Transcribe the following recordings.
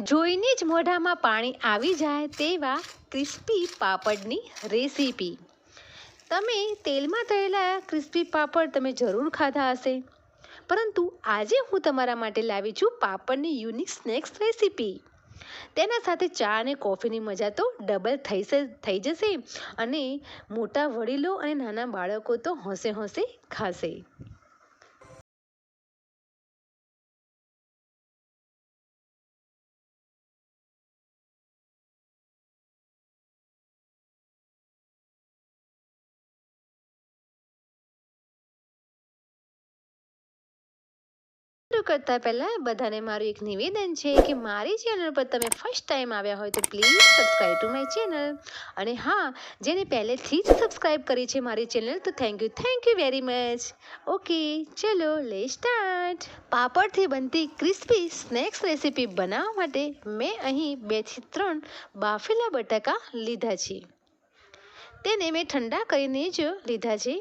જોઈને જ મોઢામાં પાણી આવી જાય તેવા ક્રિસ્પી પાપડની રેસીપી. તમે તેલમાં તળેલા ક્રિસ્પી પાપડ તમે જરૂર ખાધા હશે. પરંતુ આજે હું તમારા માટે લાવી છું પાપડની યુનિક સ્નેક્સ રેસીપી. તેના સાથે ચા અને કોફીની મજા તો ડબલ થઈ થઈ જશે અને મોટા વડીલો અને નાના બાળકો તો હોંશે હોંશે ખાશે. શરૂ કરતા પહેલા બધાને મારું એક નિવેદન છે કે મારી ચેનલ પર તમે ફર્સ્ટ ટાઈમ આવ્યા હોય તો please subscribe to my channel અને હા, જેને પહેલેથી જ સબસ્ક્રાઈબ કરી છે મારી ચેનલ તો thank you thank you very much okay ચલો લે સ્ટાર્ટ પાપડથી બનતી ક્રિસ્પી સ્નેક્સ રેસીપી બનાવવા માટે મેં અહીં બેથી ત્રણ બાફેલા બટાકા લીધા છે. તેને મેં ઠંડા કરીને જ લીધા છે.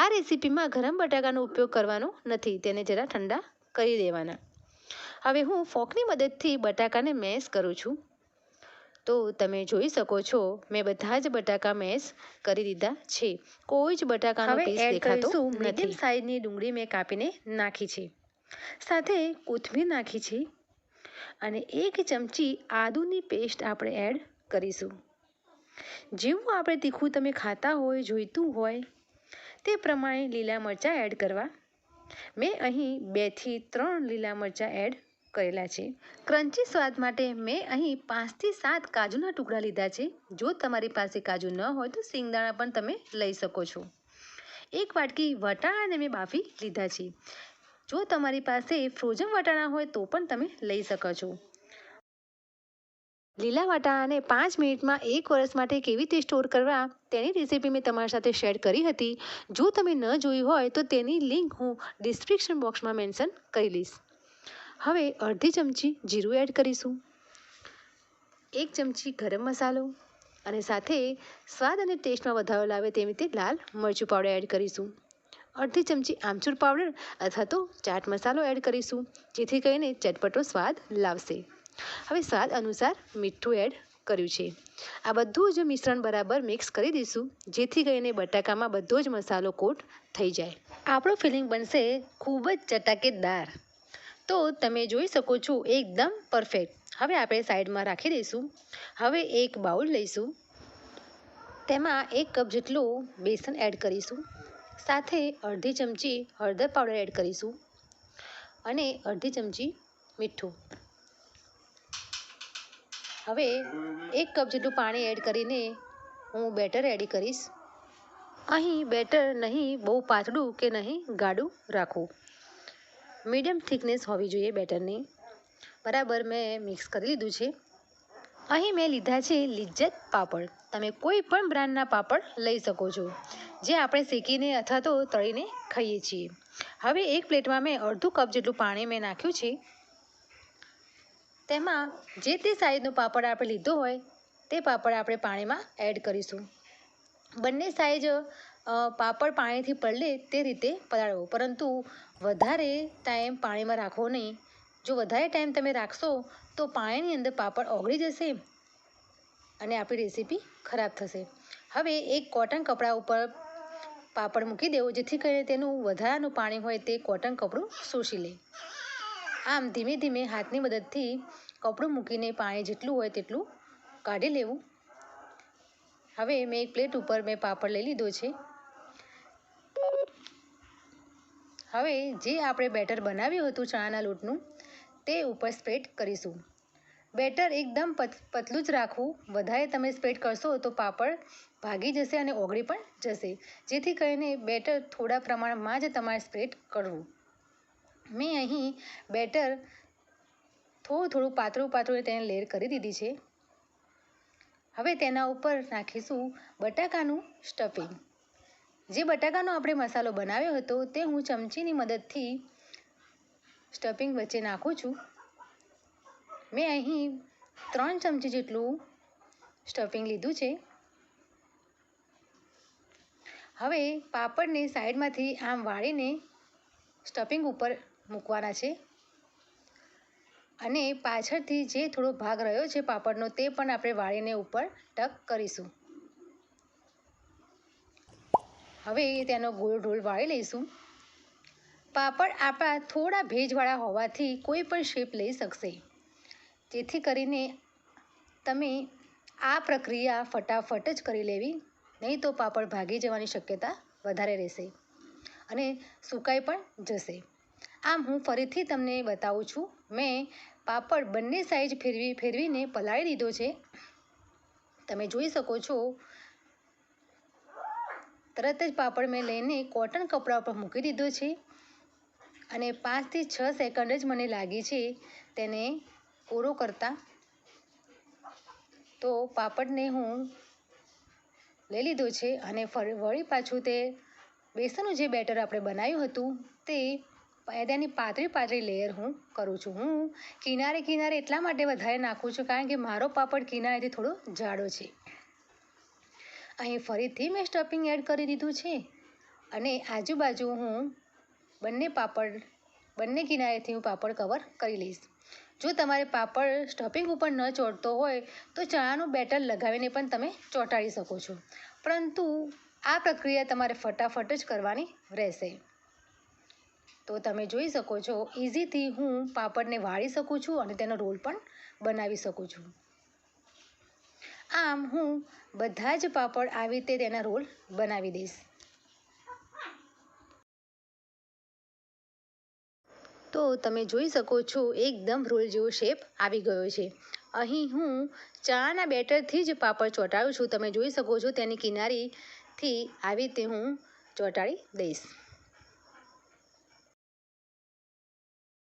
આ રેસીપીમાં ગરમ બટાકાનો ઉપયોગ કરવાનો નથી તેને જરા ઠંડા કરી દેવાના. હવે હું ફોકની મદદથી બટાકાને મેશ કરું છું. તો તમે જોઈ શકો છો મેં બધા જ બટાકા મેશ કરી દીધા છે. કોઈ જ બટાકાનો પીસ દેખાતો નથી. સાઈઝની ડુંગળી મેં કાપીને નાખી છે. સાથે કોથમીર નાખી છે. અને એક ચમચી આદુની પેસ્ટ આપણે એડ કરીશું. જેવું આપણે તીખું તમે ખાતા હોય જોઈતું હોય તે પ્રમાણે લીલા મરચાં એડ કરવા. મેં અહીં બેથી ત્રણ લીલા મરચાં એડ કરેલા છે. ક્રન્ચી સ્વાદ માટે મેં અહીં પાંચથી સાત કાજુના ટુકડા લીધા છે. જો તમારી પાસે કાજુ ન હોય તો સિંગદાણા પણ તમે લઈ શકો છો. એક વાટકી વટાણાને મેં બાફી લીધા છે. જો તમારી પાસે ફ્રોઝન વટાણા હોય તો પણ તમે લઈ શકો છો. લીલા વટાણાને પાંચ મિનિટમાં એક વર્ષ માટે કેવી રીતે સ્ટોર કરવા, તેની રેસીપી મેં તમારી સાથે શેર કરી હતી. જો તમે ન જોઈ હોય, તો તેની લિંક હું ડિસ્ક્રિપ્શન બોક્સમાં મેન્શન કરી લઈશ. હવે અડધી ચમચી જીરું એડ કરીશું. એક ચમચી ગરમ મસાલો અને સાથે સ્વાદ અને ટેસ્ટમાં વધારો લાવે તેવી રીતે લાલ મરચું પાવડર એડ કરીશું. અડધી ચમચી આમચૂર પાવડર અથવા તો ચાટ મસાલો એડ કરીશું, જેથી કરીને ચટપટો સ્વાદ લાવશે. હવે સ્વાદ અનુસાર મીઠું એડ કર્યું છે. આ બધું જ મિશ્રણ બરાબર મિક્સ કરી દઈશું, જેથી કરીને બટાકામાં બધો જ મસાલો કોટ થઈ જાય. આપણો ફિલિંગ બનશે ખૂબ જ ચટાકેદાર. તો તમે જોઈ શકો છો એકદમ પરફેક્ટ હવે આપણે સાઈડમાં રાખી દઈશું. હવે એક બાઉલ લઈશું. તેમાં એક કપ જેટલું બેસન એડ કરીશું. સાથે અડધી ચમચી હળદર પાવડર એડ કરીશું. અને અડધી ચમચી મીઠું. હવે એક કપ જેટલું પાણી એડ કરીને હું બેટર રેડી કરીશ. અહીં બેટર નહીં, બહુ પાતળું કે નહીં ગાઢું રાખવું. મીડિયમ થિકનેસ હોવી જોઈએ બેટરની. બરાબર મેં મિક્સ કરી લીધું છે. અહીં મેં લીધા છે લિજ્જત પાપડ. તમે કોઈ પણ બ્રાન્ડના પાપડ લઈ શકો છો, જે આપણે શેકીને અથવા તો તળીને ખાઈએ છીએ. હવે એક પ્લેટમાં મેં અડધું કપ જેટલું પાણી મેં નાખ્યું છે. તેમાં જે તે સાઈઝનું પાપડ આપણે લીધું હોય, તે પાપડ આપણે પાણીમાં એડ કરીશું. બંને સાઈઝ પાપડ પાણીથી પલળે તે રીતે પલાળવો. પરંતુ વધારે ટાઈમ પાણીમાં રાખવો નહીં. જો વધારે ટાઈમ તમે રાખશો, તો પાણીની અંદર પાપડ ઓગળી જશે અને આપણી રેસીપી ખરાબ થશે. હવે એક કોટન કપડા ઉપર પાપડ મૂકી દેવો, જેથી કરીને તેનું વધારાનું પાણી હોય તે કોટન કપડું શોષી લે. આમ ધીમે ધીમે હાથની મદદથી કપડું મૂકીને પાણી જેટલું હોય તેટલું કાઢી લેવું. હવે મેં એક પ્લેટ ઉપર મેં પાપડ લઈ લીધો છે. હવે જે આપણે બેટર બનાવ્યું હતું ચણાના લોટનું, તે ઉપર સ્પ્રેડ કરીશું. બેટર એકદમ પત- પતલું જ રાખવું. વધારે તમે સ્પ્રેડ કરશો તો પાપડ ભાગી જશે અને ઓગળી પણ જશે. જેથી કરીને બેટર થોડા પ્રમાણમાં જ તમારે સ્પ્રેડ કરવું. મેં અહીં બેટર થોડું થોડું પાતળું પાતળું તેને લેર કરી દીધી છે. હવે તેના ઉપર નાખીશું બટાકાનું સ્ટફિંગ જે બટાકાનો આપણે મસાલો બનાવ્યો હતો તે હું ચમચીની મદદથી સ્ટફિંગ વચ્ચે નાખું છું. મેં અહીં ત્રણ ચમચી જેટલું સ્ટફિંગ લીધું છે. હવે પાપડને સાઈડમાંથી આમ વાળીને સ્ટફિંગ ઉપર મૂકવાના છે. અને પાછળથી જે થોડો ભાગ રહ્યો છે પાપડનો તે પણ આપણે વાળીને ઉપર ટક કરીશું. હવે તેનો ગોળ ઢોલ વાળી લઈશું. પાપડ આપણા થોડા ભેજવાળા હોવાથી કોઈ પણ શેપ લઈ શકશે. જેથી કરીને તમે આ પ્રક્રિયા ફટાફટ જ કરી લેવી, નહીં તો પાપડ ભાગી જવાની શક્યતા વધારે રહેશે અને સુકાઈ પણ જશે. આમ હું ફરીથી તમને બતાવું છું. મેં પાપડ બંને સાઈઝ ફેરવી, ફેરવીને પલાળી દીધો છે. તમે જોઈ શકો છો, તરત જ પાપડ મેં લઈને કોટન કપડા ઉપર મૂકી દીધો છે. અને પાંચથી છ સેકન્ડ જ મને લાગી છે તેને કોરો કરતા. તો પાપડને હું લઈ લીધો છે અને ફરી વળી પાછું તે બેસનનું જે બેટર આપણે બનાવ્યું હતું તે તેની પાતળી પાતળી લેયર હું કરું છું. હું કિનારે કિનારે એટલા માટે વધારે નાખું છું કારણ કે મારો પાપડ કિનારેથી થોડો જાડો છે. અહીં ફરીથી મેં સ્ટફિંગ એડ કરી દીધું છે. અને આજુબાજુ હું બંને પાપડ, બંને કિનારેથી હું પાપડ કવર કરી લઈશ. જો તમારે પાપડ સ્ટફિંગ ઉપર ન ચોંટતો હોય, તો ચણાનું બેટર લગાવીને પણ તમે ચોંટાડી શકો છો. પરંતુ આ પ્રક્રિયા તમારે ફટાફટ જ કરવાની રહેશે. તો તમે જોઈ શકો છો ઇઝીથી હું પાપડને વાળી શકું છું અને તેનો રોલ પણ બનાવી શકું છું. આમ હું બધા જ પાપડ આવી રીતે તેના રોલ બનાવી દઈશ. તો તમે જોઈ શકો છો, એકદમ રોલ જેવો શેપ આવી ગયો છે. અહીં હું ચાના બેટરથી જ પાપડ ચોંટાડું છું. તમે જોઈ શકો છો તેની કિનારીથી આવી રીતે હું ચોંટાડી દઈશ.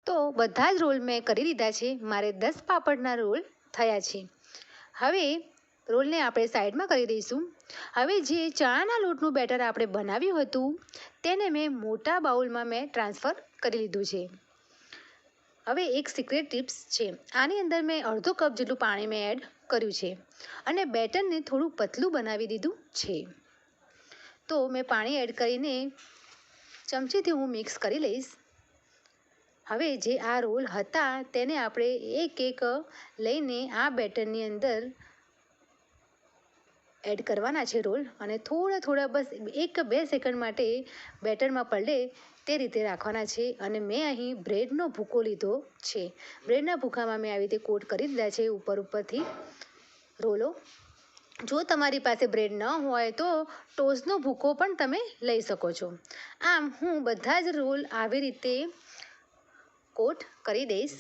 તો બધા જ રોલ મેં કરી દીધા છે. મારે દસ પાપડના રોલ થયા છે. હવે રોલને આપણે સાઈડમાં કરી દઈશું. હવે જે ચણાના લોટનું બેટર આપણે બનાવ્યું હતું, તેને મેં મોટા બાઉલમાં મેં ટ્રાન્સફર કરી લીધું છે. હવે એક સિક્રેટ ટિપ્સ છે. આની અંદર મેં અડધો કપ જેટલું પાણી મેં એડ કર્યું છે અને બેટરને થોડું પતલું બનાવી દીધું છે. તો મેં પાણી એડ કરીને ચમચીથી હું મિક્સ કરી લઈશ. હવે જે આ રોલ હતા તેને આપણે એક એક લઈને આ બેટરની અંદર એડ કરવાના છે રોલ. અને થોડા થોડા બસ એક બે સેકન્ડ માટે બેટરમાં પલળે તે રીતે રાખવાના છે. અને મેં અહીં બ્રેડનો ભૂકો લીધો છે. બ્રેડના ભૂકામાં મેં આવી રીતે કોટ કરી દીધા છે ઉપર ઉપરથી રોલો. જો તમારી પાસે બ્રેડ ન હોય તો ટોસનો ભૂકો પણ તમે લઈ શકો છો. આમ હું બધા જ રોલ આવી રીતે કોટ કરી દઈશ.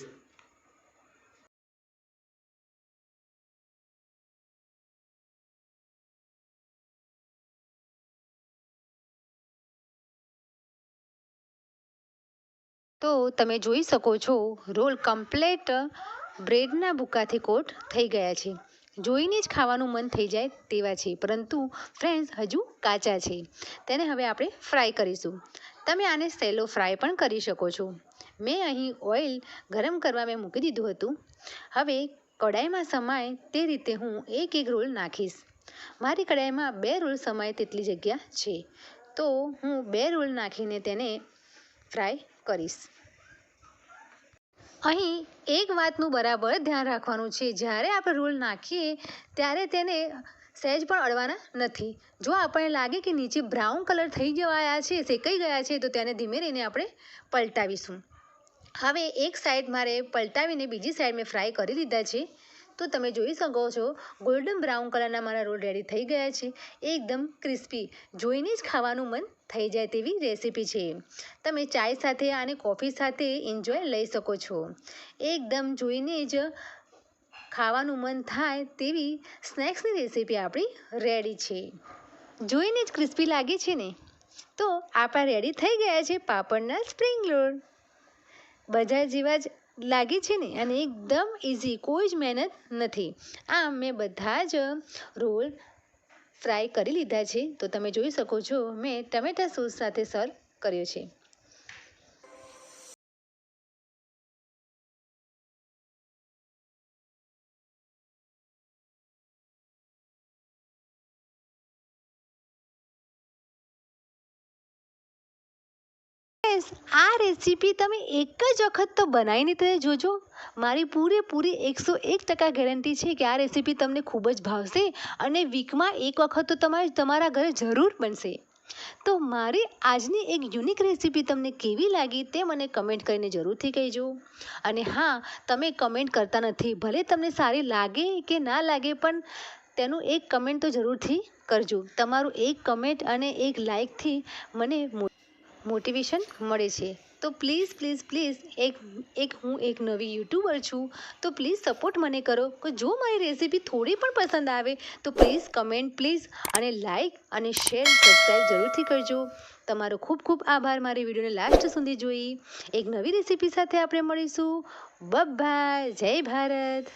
તો તમે જોઈ શકો છો, રોલ કમ્પ્લેટ બ્રેડના ભૂકાથી કોટ થઈ ગયા છે. જોઈને જ ખાવાનું મન થઈ જાય તેવા છે. પરંતુ ફ્રેન્ડ્સ, હજુ કાચા છે. તેને હવે આપણે ફ્રાય કરીશું. તમે આને સેલો ફ્રાય પણ કરી શકો છો. મેં અહીં ઓઇલ ગરમ કરવા મેં મૂકી દીધું હતું. હવે કડાઈમાં સમાય તે રીતે હું એક એક રોલ નાખીશ. મારી કડાઈમાં બે રોલ સમાય તેટલી જગ્યા છે. તો હું બે રોલ નાખીને તેને ફ્રાય કરીશ. અહીં એક વાતનું બરાબર ધ્યાન રાખવાનું છે. જ્યારે આપણે રોલ નાખીએ ત્યારે તેને સહેજ પણ અડવાના નથી. જો આપણને લાગે કે નીચે બ્રાઉન કલર થઈ જવાયા છે, શેકાઈ ગયા છે, તો તેને ધીમે રહીને આપણે પલટાવીશું. હવે એક સાઈડ મારે પલટાવીને બીજી સાઈડ મેં ફ્રાય કરી દીધા છે. તો તમે જોઈ શકો છો ગોલ્ડન બ્રાઉન કલરના મારા રોલ રેડી થઈ ગયા છે. એકદમ ક્રિસ્પી જોઈને જ ખાવાનું મન થઈ જાય તેવી રેસીપી છે. તમે ચાય સાથે અને કોફી સાથે એન્જોય લઈ શકો છો. એકદમ જોઈને જ ખાવાનું મન થાય તેવી સ્નેક્સની રેસીપી આપણી રેડી છે. જોઈને જ ક્રિસ્પી લાગે છે ને? તો આપણા રેડી થઈ ગયા છે પાપડના સ્પ્રિંગ રોલ બજાર જેવા જ લાગે છે ને? અને એકદમ ઇઝી કોઈ જ મહેનત નથી. આમ મેં બધા જ રોલ ફ્રાય કરી લીધા છે. તો તમે જોઈ શકો છો, મેં ટમેટા સોસ સાથે સર્વ કર્યો છે. આ રેસીપી તમે એક જ વખત તો બનાવીને તમે જોજો. મારી પૂરેપૂરી એકસો એક ટકા ગેરંટી છે કે આ રેસીપી તમને ખૂબ જ ભાવશે અને વીકમાં એક વખત તો તમારે તમારા ઘરે જરૂર બનશે. તો મારી આજની એક યુનિક રેસીપી તમને કેવી લાગી તે મને કમેન્ટ કરીને જરૂરથી કહેજો. અને હા, તમે કમેન્ટ કરતા નથી, ભલે તમને સારી લાગે કે ના લાગે, પણ તેનું એક કમેન્ટ તો જરૂરથી કરજો. તમારું એક કમેન્ટ અને એક લાઇકથી મને મોટિવેશન મળે છે. તો પ્લીઝ પ્લીઝ પ્લીઝ, એક એક હું એક નવી યુટ્યુબર છું. તો પ્લીઝ સપોર્ટ મને કરો કે જો મારી રેસીપી થોડી પણ પસંદ આવે તો પ્લીઝ કમેન્ટ, પ્લીઝ, અને લાઈક અને શેર સબસ્ક્રાઈબ જરૂરથી કરજો. તમારો ખૂબ ખૂબ આભાર. મારી વિડીયોને લાસ્ટ સુધી જોઈ. એક નવી રેસીપી સાથે આપણે મળીશું. બાય. જય ભારત.